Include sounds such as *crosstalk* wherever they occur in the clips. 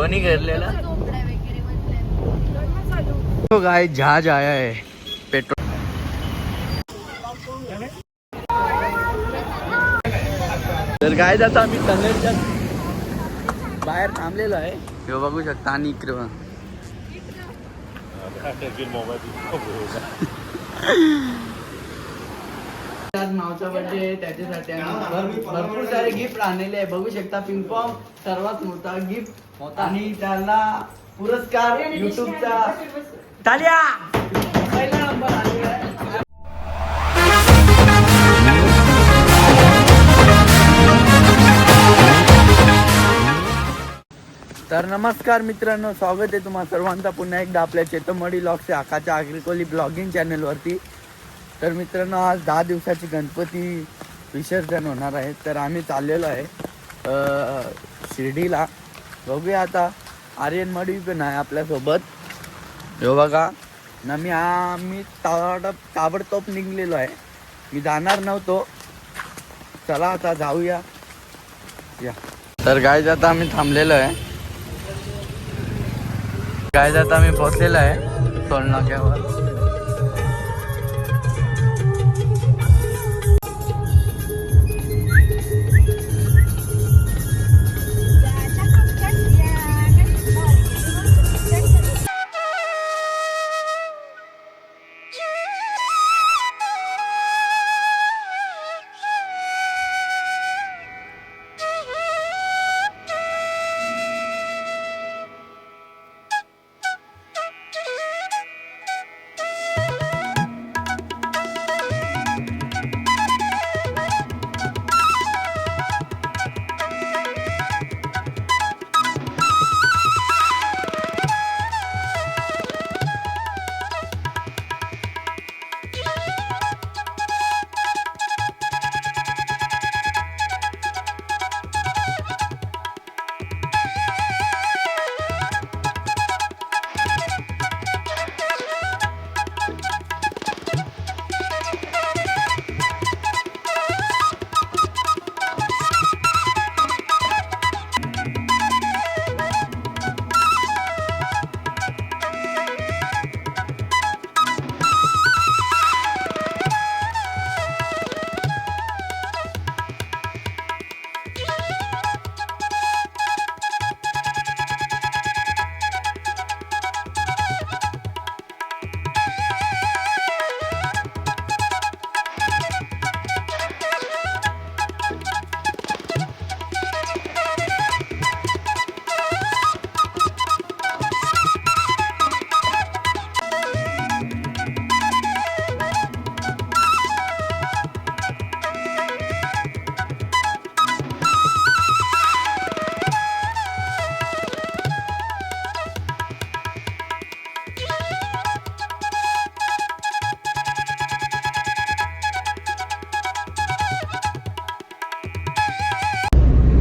कोणी घेरलेला. तो गाय जहाज आया है. पेट्रोल तर काय जाता आम्ही कन्नडच्या बाहेर थांबलेलो आहे. हे बघू शकता आणि इकडे बघा. आज मावचा बर्थडे आहे त्याच्यासाठी आम्ही भर- भरपूर सारे गिफ्ट आणलेले आहे. बघू शकता पिंपॉंग सर्वात मोठा गिफ्ट आणि त्याला पुरस्कार युट्यूबचा. ताल्या! पहिला नंबर आलेला आहे. तर नमस्कार मित्रांनो स्वागत आहे तुम्हा सर्वांचा पुन्हा एकदा आपल्या चेतमडी लॉक्स आकाच्या आग्रिकोली ब्लॉगिंग चॅनलवरती. तर मित्रांनो आज दहा दिवसाची गणपती विसर्जन होणार आहे. तर आम्ही चाललेलो आहे शिर्डीला. बघूया आता आर्यन मडी पण आहे आपल्यासोबत. हो बघा ना मी आम्ही ताबड ताबडतोब निघलेलो आहे. मी जाणार नव्हतो. चला आता जाऊया. या. तर गाय आता आम्ही थांबलेलो आहे. गाय जाता आम्ही पोचलेलो आहे टोलनाक्यावर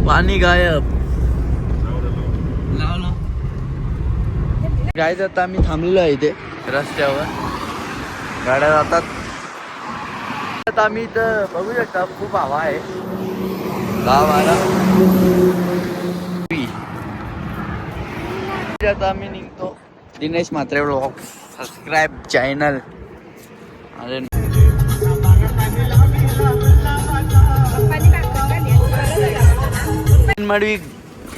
पाणी गायब. गाय आता आम्ही थांबलेलो आहे इथे. रस्त्यावर. गाड्या जातात. आम्ही इथं बघू शकता खूप हवा आहे. आता आम्ही निघतो. Dinesh Mhatre blog. Subscribe channel अरे मडवी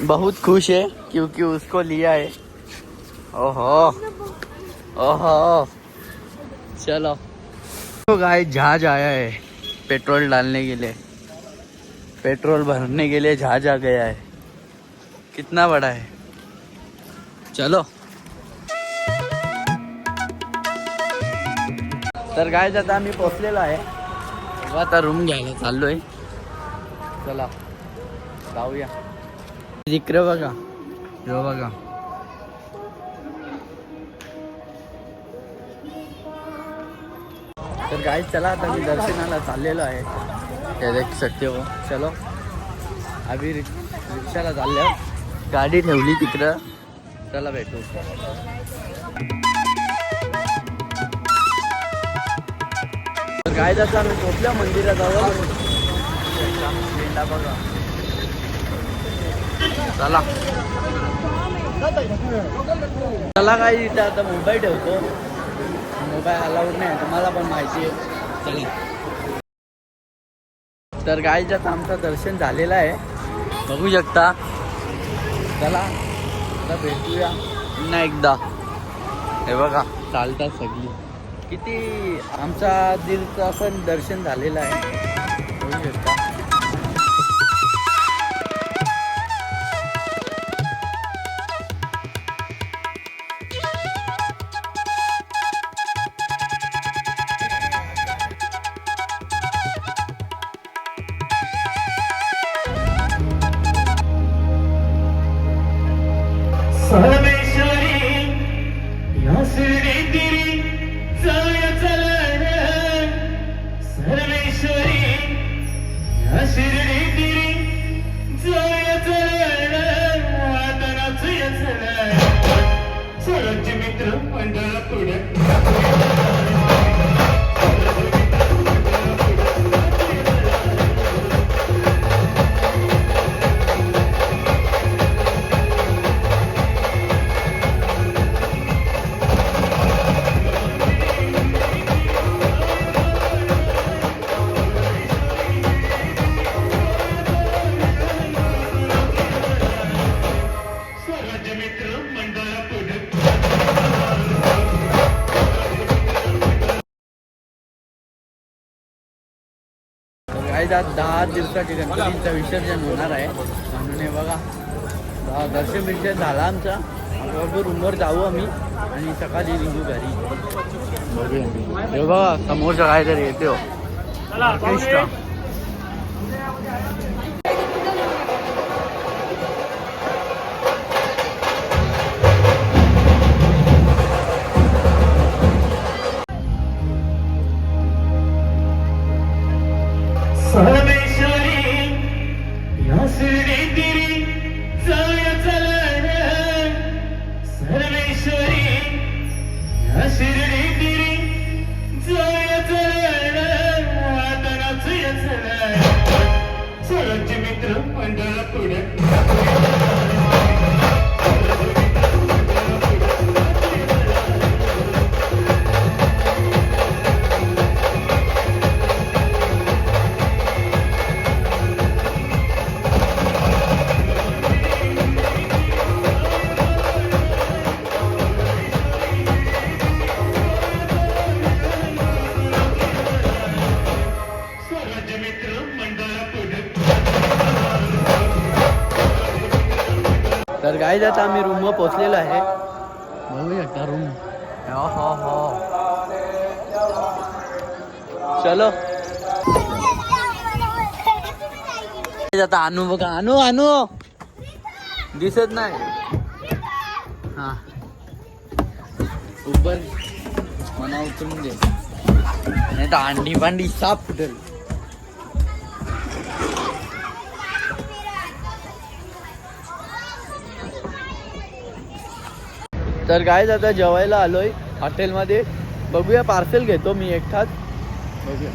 बहुत खुश है क्योंकि उसको लिया है। ओहो। ओहो। चलो। तो गाय जहाज़ आया है पेट्रोल डालने के लिए। पेट्रोल भरने के लिए जहाज़ आ गया है। कितना बड़ा है। चलो। तर काय आता आम्ही पोचलेलो आहे. तेव्हा आता रूम घ्यायला चाललोय. चला. जाऊया. इकडे बघा. हो बघा. तर गाईज चला आता मी दर्शनाला चाललेलो आहे. देख सकते हो. चलो. आम्ही रिक रिक्षाला चाललो. गाडी ठेवली तिकडं. चला भेटू. तर काय जातं आम्ही पोचल्या मंदिराजवळ? झेंडा बघा. चला. चला काही इथं आता मोबाईल ठेवतो. मोबाईल अलाउड नाही तुम्हाला पण माहिती आहे. चला. तर गाईच्यात आमचं दर्शन झालेलं आहे. बघू शकता. चला. आता भेटूया. पुन्हा एकदा. हे बघा चालतात सगळी. किती आमचा दिलचं पण दर्शन झालेलं आहे. बघू शकता. मंडळ आज दहा दिवसाचे गणपतीचं विसर्जन होणार आहे. म्हणून हे बघा. दहा- दर्शन बिर्शन झाला आमचा. बरोबर रूमवर जाऊ आम्ही आणि सकाळी निघू घरी. बघूया. हे बघा समोरचं काहीतरी येते हो. ऑर्केस्ट्रा. शिर्डी तिरी जाऊया चलन आता मित्र मंडळ पुढे गाईज आता आम्ही रूमवर पोचलेलो आहे. बघू शकता रूम हो हो हो. चलो. आता आणू बघा. आणू आणू दिसत नाही. हा. उबर मना उतरून दे नाही तर अंडी पांडी साप फुटेल तर काय आता जेवायला आलोय हॉटेलमध्ये. बघूया पार्सल घेतो मी एकटाच. बघूया.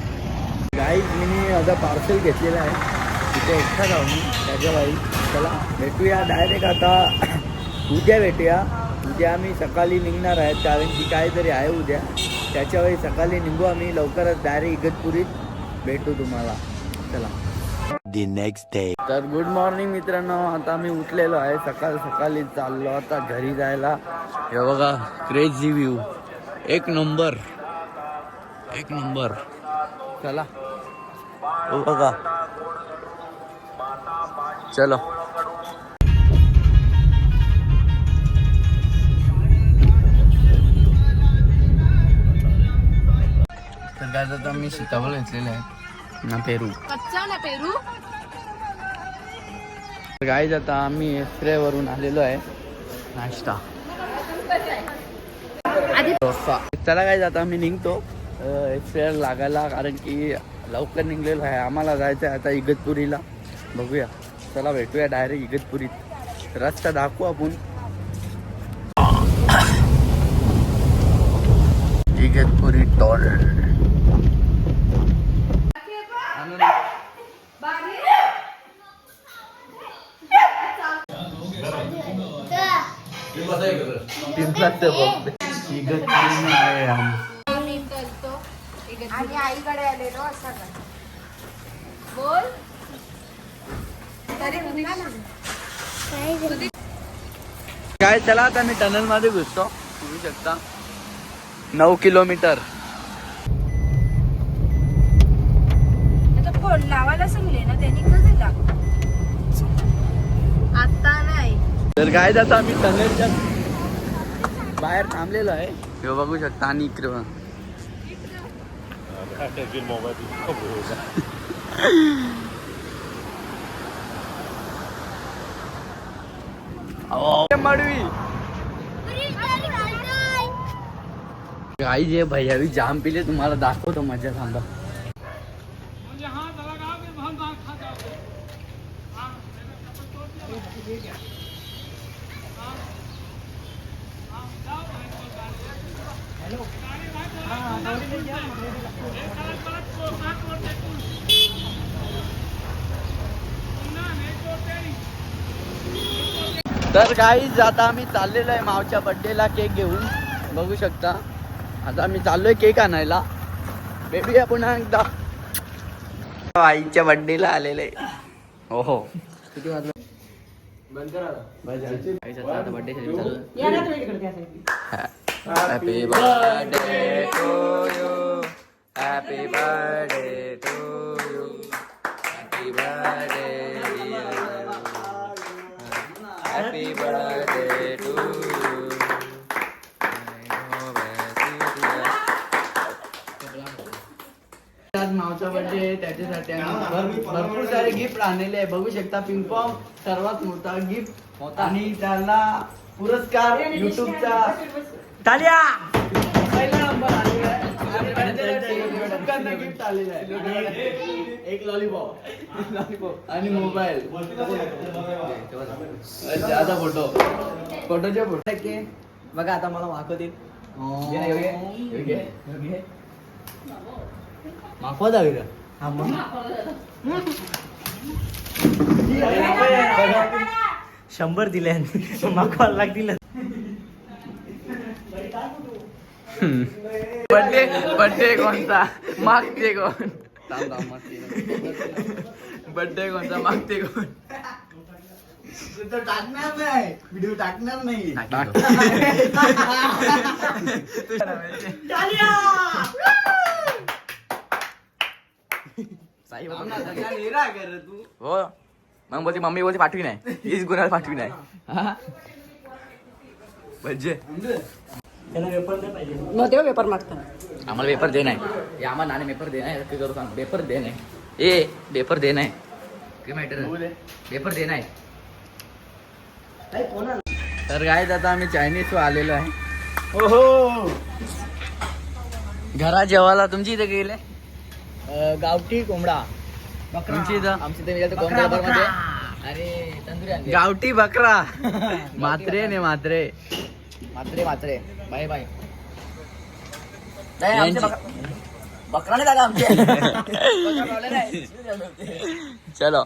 गाई मी आता पार्सल घेतलेलं आहे. तिथे एकटा जाऊ मी त्याच्या बाई चला भेटूया. डायरेक्ट आता *coughs* उद्या भेटूया. उद्या आम्ही सकाळी निघणार आहे. कारण की काहीतरी आहे उद्या. त्याच्या वेळी सकाळी निघू आम्ही. लवकरच डायरेक्ट इगतपुरीत भेटू तुम्हाला. चला. The next day. तर गुड मॉर्निंग मित्रांनो आता मी उठलेलो आहे. सकाळ सकाळी चाललो आता घरी जायला. हे बघा क्रेझी व्ह्यू एक नंबर एक नंबर चला. हो बघा. चलो. तर काय आता मी सीताफळ घेतलेले आहेत ना पेरू. गाईज आता आम्ही एक्सरेवरून आलेलो आहे. नाश्ता. चला काय आता आम्ही निघतो. एक्सरे लागायला कारण की लवकर निघलेलो आहे. आम्हाला जायचं आहे आता इगतपुरीला. बघूया. चला भेटूया डायरेक्ट इगतपुरीत. रस्ता दाखवू आपण. इगतपुरी टॉल पिंपळाचं बघ ही गच्ची नाही आम- मी करतो एक एक- आणि आईकडे आलेलो असा बोल. तरी. काय चला आता मी टनलमध्ये घुसतो. बघू शकता. नऊ किलोमीटर. फोन लावायला सांगले ना त्यांनी कसं आता नाही. तर काय जातं आम्ही टनलच्या बाहेर थांबलेलो आहे. हे बघू शकता आणि इकडे मडवी काही जे भैयावी जाम पिले तुम्हाला दाखवतो मजा थांबा तर काहीच आता आम्ही चाललेलो आहे मावच्या बड्डेला केक घेऊन. बघू शकता. आता आम्ही चाललोय केक आणायला. भेटूया पुन्हा एकदा आईच्या बड्डेला आलेले. हो हो किती वाजलं? Birthday happy birthday to you happy birthday to सारे गिफ्ट आणलेले आहे. बघू शकता पिंपॉम सर्वात मोठा गिफ्ट आणि त्याला पुरस्कार युट्यूबचा टाल्या पहिला नंबर आलेला आहे. आणि birthday युट्यूबकडनं gift आलेलं आहे. एक लॉलीपॉप लॉलीपॉप आणि मोबाईल आता फोटो फोटोचे फोटो के? बघा आता मला मागवत मागवा जावी शंभर दिले मागवायला लागतील. बर्थडे बर्थडे कोणता? मागते कोण? बर्थडे कोणता? मागते कोण? टाकणार नाही. व्हिडिओ टाकणार नाही हो. मग बोलते मम्मी बोलते पाठवी नाही. हीच गुन्हा पाठवी नाही. म्हणजे? मग तेव्हा पेपर मागतात आम्हाला पेपर दे नाही. हे आम्हाला नाणे पेपर दे नाही. करू सांग. पेपर दे नाही. ए पेपर दे नाही. काय माहिती पेपर दे नाही. तर काय आता आम्ही चायनीज आलेलो आहे. हो हो घरा जेवायला तुमची इथे गेले? गावठी कोंबडा. इथं? इथे मध्ये. आणि तंदुरी आणली गावठी बकरा. *laughs* मात्रे ने मात्रे मात्रे मात्रे बाय बाय बकरा नाही दादा आमचे. *laughs* चलो.